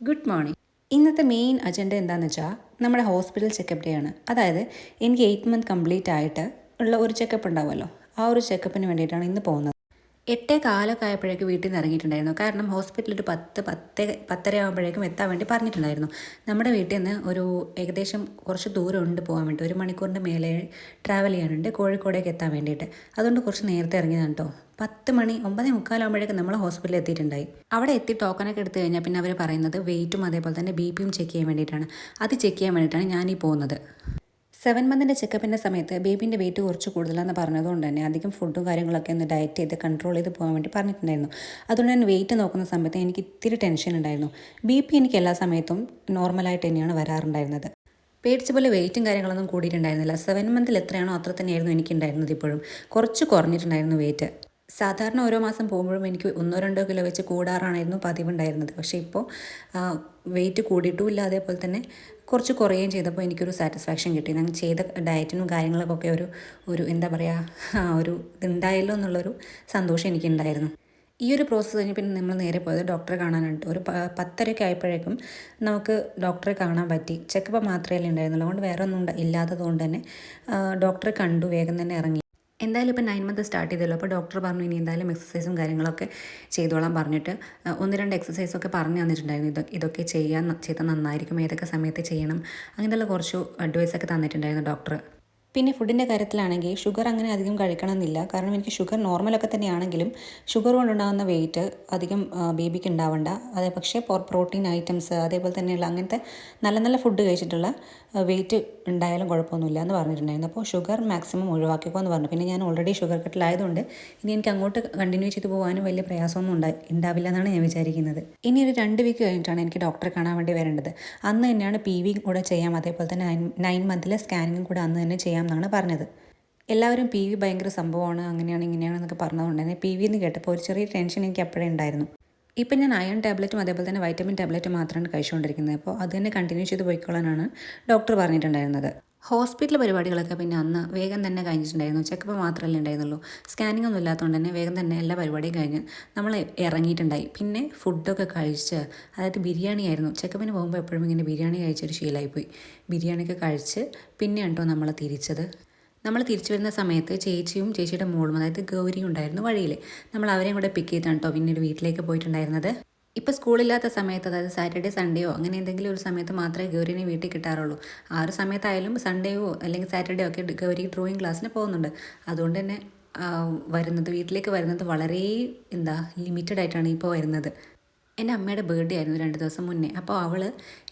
Good morning. ഇന്നത്തെ main agenda എന്താണെന്ന് വെച്ചാൽ നമ്മുടെ ഹോസ്പിറ്റൽ ചെക്കപ്പ് ഡേ ആണ്. അതായത് എനിക്ക് എയ്റ്റ് മന്ത് കംപ്ലീറ്റ് ആയിട്ട് ഉള്ള ഒരു ചെക്കപ്പ് ഉണ്ടാവുമല്ലോ. ആ ഒരു ചെക്കപ്പിന് വേണ്ടിയിട്ടാണ് ഇന്ന് പോകുന്നത്. എട്ടേ കാലൊക്കെ ആയപ്പോഴേക്കും വീട്ടിൽ നിന്ന് ഇറങ്ങിയിട്ടുണ്ടായിരുന്നു. കാരണം ഹോസ്പിറ്റലിൽ ഒരു പത്ത് പത്ത് പത്തര ആകുമ്പോഴേക്കും എത്താൻ വേണ്ടി പറഞ്ഞിട്ടുണ്ടായിരുന്നു. നമ്മുടെ വീട്ടിൽ നിന്ന് ഒരു ഏകദേശം കുറച്ച് ദൂരം ഉണ്ട് പോകാൻ വേണ്ടി. ഒരു മണിക്കൂറിന്റെ മേലെ ട്രാവൽ ചെയ്യാനുണ്ട് കോഴിക്കോടേക്ക് എത്താൻ വേണ്ടിയിട്ട്. അതുകൊണ്ട് കുറച്ച് നേരത്തെ ഇറങ്ങിയതാണ് കേട്ടോ പത്ത് മണി ഒമ്പതേ മുക്കാലാകുമ്പോഴേക്കും നമ്മൾ ഹോസ്പിറ്റലിൽ എത്തിയിട്ടുണ്ടായി. അവിടെ എത്തി ടോക്കനൊക്കെ എടുത്തു കഴിഞ്ഞാൽ പിന്നെ അവർ പറയുന്നത് വെയിറ്റും അതേപോലെ തന്നെ ബി പിയും ചെക്ക് ചെയ്യാൻ വേണ്ടിയിട്ടാണ്. അത് ചെക്ക് ചെയ്യാൻ വേണ്ടിയിട്ടാണ് ഞാനീ പോകുന്നത്. സെവൻ മന്തിന്റെ ചെക്കപ്പിന്റെ സമയത്ത് ബേബിന്റെ വെയിറ്റ് കുറച്ച് കൂടുതലാണെന്ന് പറഞ്ഞതുകൊണ്ട് തന്നെ അധികം ഫുഡും കാര്യങ്ങളൊക്കെ ഒന്ന് ഡയറ്റ് ചെയ്ത് കൺട്രോൾ ചെയ്ത് പോകാൻ വേണ്ടി പറഞ്ഞിട്ടുണ്ടായിരുന്നു. അതുകൊണ്ട് ഞാൻ വെയിറ്റ് നോക്കുന്ന സമയത്ത് എനിക്ക് ഇത്തിരി ടെൻഷൻ ഉണ്ടായിരുന്നു. ബി പി എനിക്ക് എല്ലാ സമയത്തും നോർമലായിട്ട് തന്നെയാണ് വരാറുണ്ടായിരുന്നത്. പേടിച്ച പോലെ വെയിറ്റും കാര്യങ്ങളൊന്നും കൂടിയിട്ടുണ്ടായിരുന്നില്ല. സെവൻ മന്തിൽ എത്രയാണോ അത്ര തന്നെയായിരുന്നു എനിക്കുണ്ടായിരുന്നത് ഇപ്പോഴും. കുറച്ച് കുറഞ്ഞിട്ടുണ്ടായിരുന്നു വെയിറ്റ് സാധാരണ ഓരോ മാസം പോകുമ്പോഴും എനിക്ക് ഒന്നോ രണ്ടോ കിലോ വെച്ച് കൂടാറാണായിരുന്നു പതിവുണ്ടായിരുന്നത്. പക്ഷേ ഇപ്പോൾ വെയിറ്റ് കൂടിയിട്ടുമില്ല. അതേപോലെ തന്നെ കുറച്ച് കുറയുകയും ചെയ്തപ്പോൾ എനിക്കൊരു സാറ്റിസ്ഫാക്ഷൻ കിട്ടി. ഞാൻ ചെയ്ത ഡയറ്റിനും കാര്യങ്ങൾക്കൊക്കെ ഒരു ഒരു എന്താ പറയുക ഒരു ഇതുണ്ടായല്ലോ എന്നുള്ളൊരു സന്തോഷം എനിക്കുണ്ടായിരുന്നു. ഈ ഒരു പ്രോസസ്സ് കഴിഞ്ഞ് പിന്നെ നമ്മൾ നേരെ പോയത് ഡോക്ടറെ കാണാനായിട്ട് ഒരു പത്തരയ്ക്ക് ആയപ്പോഴേക്കും നമുക്ക് ഡോക്ടറെ കാണാൻ പറ്റി. ചെക്കപ്പ് മാത്രമേ ഉണ്ടായിരുന്നുള്ളൂ. അതുകൊണ്ട് വേറെ ഒന്നും ഇല്ലാത്തതുകൊണ്ട് തന്നെ ഡോക്ടറെ കണ്ടു. വേഗം തന്നെ ഇറങ്ങി. എന്തായാലും ഇപ്പോൾ നയൻ മന്ത് സ്റ്റാർട്ട് ചെയ്തല്ലോ. അപ്പോൾ ഡോക്ടർ പറഞ്ഞു ഇനി എന്തായാലും എക്സസൈസും കാര്യങ്ങളൊക്കെ ചെയ്തോളാം പറഞ്ഞിട്ട് ഒന്ന് രണ്ട് എക്സസൈസൊക്കെ പറഞ്ഞു തന്നിട്ടുണ്ടായിരുന്നു. ഇത് ഇതൊക്കെ ചെയ്യാൻ ചെയ്താൽ നന്നായിരിക്കും. ഏതൊക്കെ സമയത്ത് ചെയ്യണം? അങ്ങനെയുള്ള കുറച്ച് അഡ്വൈസൊക്കെ തന്നിട്ടുണ്ടായിരുന്നു ഡോക്ടർ പിന്നെ ഫുഡിന്റെ കാര്യത്തിലാണെങ്കിൽ ഷുഗർ അങ്ങനെ അധികം കഴിക്കണമെന്നില്ല. കാരണം എനിക്ക് ഷുഗർ നോർമലൊക്കെ തന്നെയാണെങ്കിലും ഷുഗർ കൊണ്ടുണ്ടാകുന്ന വെയിറ്റ് അധികം ബേബിക്ക് ഉണ്ടാവണ്ട. അതേ പക്ഷേ പ്രോട്ടീൻ ഐറ്റംസ് അതേപോലെ തന്നെയുള്ള അങ്ങനത്തെ നല്ല നല്ല ഫുഡ് കഴിച്ചിട്ടുള്ള വെയിറ്റ് ഉണ്ടായാലും കുഴപ്പമൊന്നുമില്ല എന്ന് പറഞ്ഞിട്ടുണ്ടായിരുന്നു. അപ്പോൾ ഷുഗർ മാക്സിമം ഒഴിവാക്കിക്കോ എന്ന് പറഞ്ഞു. പിന്നെ ഞാൻ ഓൾറെഡി ഷുഗർ കട്ടിലായതുകൊണ്ട് ഇനി എനിക്ക് അങ്ങോട്ട് കണ്ടിന്യൂ ചെയ്ത് പോകാനും വലിയ പ്രയാസമൊന്നും ഉണ്ടായി ഉണ്ടാവില്ല എന്നാണ് ഞാൻ വിചാരിക്കുന്നത്. ഇനി ഒരു രണ്ട് വീക്ക് കഴിഞ്ഞിട്ടാണ് എനിക്ക് ഡോക്ടറെ കാണാൻ വേണ്ടി വരേണ്ടത്. അന്ന് തന്നെയാണ് പി വി കൂടെ ചെയ്യാം. അതേപോലെ തന്നെ നയൻ മന്തിലെ സ്കാനിങ്ങും കൂടെ അന്ന് തന്നെ ചെയ്യാം എന്നാണ് പറഞ്ഞത്. എല്ലാവരും പി വി ഭയങ്കര സംഭവമാണ് അങ്ങനെയാണ് ഇങ്ങനെയാണെന്നൊക്കെ പറഞ്ഞതുകൊണ്ട് തന്നെ പി വി എന്ന് കേട്ടപ്പോൾ ഒരു ചെറിയ ടെൻഷൻ എനിക്ക് അപ്പോഴേ ഉണ്ടായിരുന്നു. ഇപ്പം ഞാൻ അയൺ ടാബ്ലറ്റും അതേപോലെ തന്നെ വൈറ്റമിൻ ടാബ്ലറ്റും മാത്രമാണ് കഴിച്ചുകൊണ്ടിരിക്കുന്നത്. അപ്പോൾ അത് തന്നെ കണ്ടിന്യൂ ചെയ്ത് പോയിക്കൊള്ളാനാണ് ഡോക്ടർ പറഞ്ഞിട്ടുണ്ടായിരുന്നത്. ഹോസ്പിറ്റൽ പരിപാടികളൊക്കെ പിന്നെ അന്ന് വേഗം തന്നെ കഴിഞ്ഞിട്ടുണ്ടായിരുന്നു. ചെക്കപ്പ് മാത്രമല്ലേ ഉണ്ടായിരുന്നുള്ളൂ. സ്കാനിംഗ് ഒന്നും ഇല്ലാത്തതുകൊണ്ട് തന്നെ വേഗം തന്നെ എല്ലാ പരിപാടിയും കഴിഞ്ഞ് നമ്മൾ ഇറങ്ങിയിട്ടുണ്ടായി. പിന്നെ ഫുഡൊക്കെ കഴിച്ച് അതായത് ബിരിയാണി ആയിരുന്നു. ചെക്കപ്പിന് പോകുമ്പോൾ എപ്പോഴും ഇങ്ങനെ ബിരിയാണി കഴിച്ചൊരു ശീലമായിപ്പോയി. ബിരിയാണിയൊക്കെ കഴിച്ച് പിന്നെ കേട്ടോ നമ്മൾ തിരിച്ചത്? നമ്മൾ തിരിച്ചു വരുന്ന സമയത്ത് ചേച്ചിയും ചേച്ചിയുടെ മോളും അതായത് ഗൗരിയും ഉണ്ടായിരുന്നു വഴിയിൽ. നമ്മൾ അവരെയും കൂടെ പിക്ക് ചെയ്താണ് കേട്ടോ പിന്നീട് വീട്ടിലേക്ക് പോയിട്ടുണ്ടായിരുന്നത്. ഇപ്പോൾ സ്കൂളില്ലാത്ത സമയത്ത് അതായത് സാറ്റർഡേ സൺഡേയോ അങ്ങനെ എന്തെങ്കിലും ഒരു സമയത്ത് മാത്രമേ ഗൗരിനെ വീട്ടിൽ കിട്ടാറുള്ളൂ. ആ ഒരു സമയത്തായാലും സൺഡേയോ അല്ലെങ്കിൽ സാറ്റർഡേ ഒക്കെ ഗൗരി ഡ്രോയിങ് ക്ലാസ്സിന് പോകുന്നുണ്ട്. അതുകൊണ്ട് തന്നെ വരുന്നത് വീട്ടിലേക്ക് വരുന്നത് വളരെ എന്താ ലിമിറ്റഡ് ആയിട്ടാണ് ഇപ്പോൾ വരുന്നത്. എന്റെ അമ്മയുടെ ബർത്ത്ഡേ ആയിരുന്നു രണ്ട് ദിവസം മുന്നേ. അപ്പോൾ അവൾ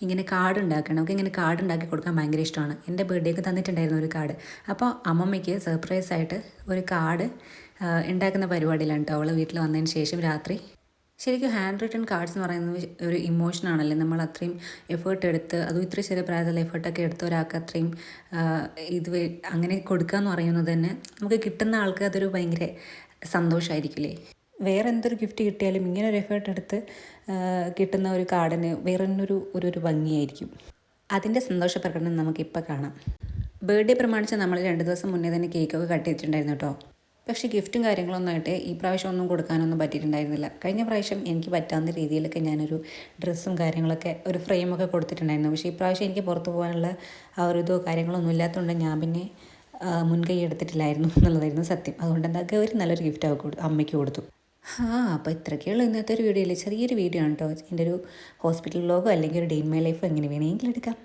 ഇങ്ങനെ കാർഡ് ഉണ്ടാക്കണം. അവൾക്ക് ഇങ്ങനെ കാർഡ് ഉണ്ടാക്കി കൊടുക്കാൻ ഭയങ്കര ഇഷ്ടമാണ്. എന്റെ ബർത്ത്ഡേക്ക് തന്നിട്ടുണ്ടായിരുന്നു ഒരു കാർഡ്. അപ്പോൾ അമ്മമ്മയ്ക്ക് സർപ്രൈസായിട്ട് ഒരു കാർഡ് ഉണ്ടാക്കുന്ന പരിപാടിയിലാണ് കേട്ടോ അവൾ വീട്ടിൽ വന്നതിന് ശേഷം രാത്രി ശരിക്കും ഹാൻഡ് റിട്ടൺ കാർഡ്സ് എന്ന് പറയുന്നത് ഒരു ഇമോഷനാണല്ലേ നമ്മൾ അത്രയും എഫേർട്ട് എടുത്ത് അതും ഇത്ര ചെറിയ പ്രായത്തിൽ എഫേർട്ടൊക്കെ എടുത്ത് ഒരാൾക്ക് അത്രയും ഇത് അങ്ങനെ കൊടുക്കുക എന്ന് പറയുന്നത് തന്നെ നമുക്ക് കിട്ടുന്ന ആൾക്ക് അതൊരു ഭയങ്കര സന്തോഷമായിരിക്കില്ലേ വേറെ എന്തൊരു ഗിഫ്റ്റ് കിട്ടിയാലും ഇങ്ങനെ ഒരു എഫേർട്ട് എടുത്ത് കിട്ടുന്ന ഒരു കാർഡിന് വേറെ ഒരു ഒരു ഭംഗിയായിരിക്കും. അതിന്റെ സന്തോഷ പ്രകടനം നമുക്കിപ്പോൾ കാണാം. ബർത്ത്ഡേ പ്രമാണിച്ച് നമ്മൾ രണ്ട് ദിവസം മുന്നേ തന്നെ കേക്കൊക്കെ കട്ട് ചെയ്തിട്ടുണ്ടായിരുന്നു കേട്ടോ. പക്ഷേ ഗിഫ്റ്റും കാര്യങ്ങളൊന്നും ആയിട്ട് ഈ പ്രാവശ്യം ഒന്നും കൊടുക്കാനൊന്നും പറ്റിയിട്ടുണ്ടായിരുന്നില്ല. കഴിഞ്ഞ പ്രാവശ്യം എനിക്ക് പറ്റാവുന്ന രീതിയിലൊക്കെ ഞാനൊരു ഡ്രസ്സും കാര്യങ്ങളൊക്കെ ഒരു ഫ്രെയിമൊക്കെ കൊടുത്തിട്ടുണ്ടായിരുന്നു. പക്ഷേ ഈ പ്രാവശ്യം എനിക്ക് പുറത്തു പോകാനുള്ള ആ ഒരു ഇതോ കാര്യങ്ങളൊന്നും ഇല്ലാത്തതുകൊണ്ട് ഞാൻ പിന്നെ മുൻകൈ എടുത്തിട്ടില്ലായിരുന്നു എന്നുള്ളതായിരുന്നു സത്യം. അതുകൊണ്ട് എന്താ ഗൗരി നല്ലൊരു ഗിഫ്റ്റ് അവർക്ക് അമ്മയ്ക്ക് കൊടുത്തു. ആ അപ്പോൾ ഇത്രയൊക്കെയുള്ള ഇന്നത്തെ ഒരു വീഡിയോയിൽ ചെറിയൊരു വീഡിയോ ആണ് കേട്ടോ. എന്റെ ഒരു ഹോസ്പിറ്റൽ വ്ലോഗോ അല്ലെങ്കിൽ ഒരു ഡേ ഇൻ മൈ ലൈഫോ എങ്ങനെ വേണമെങ്കിലും എടുക്കാം.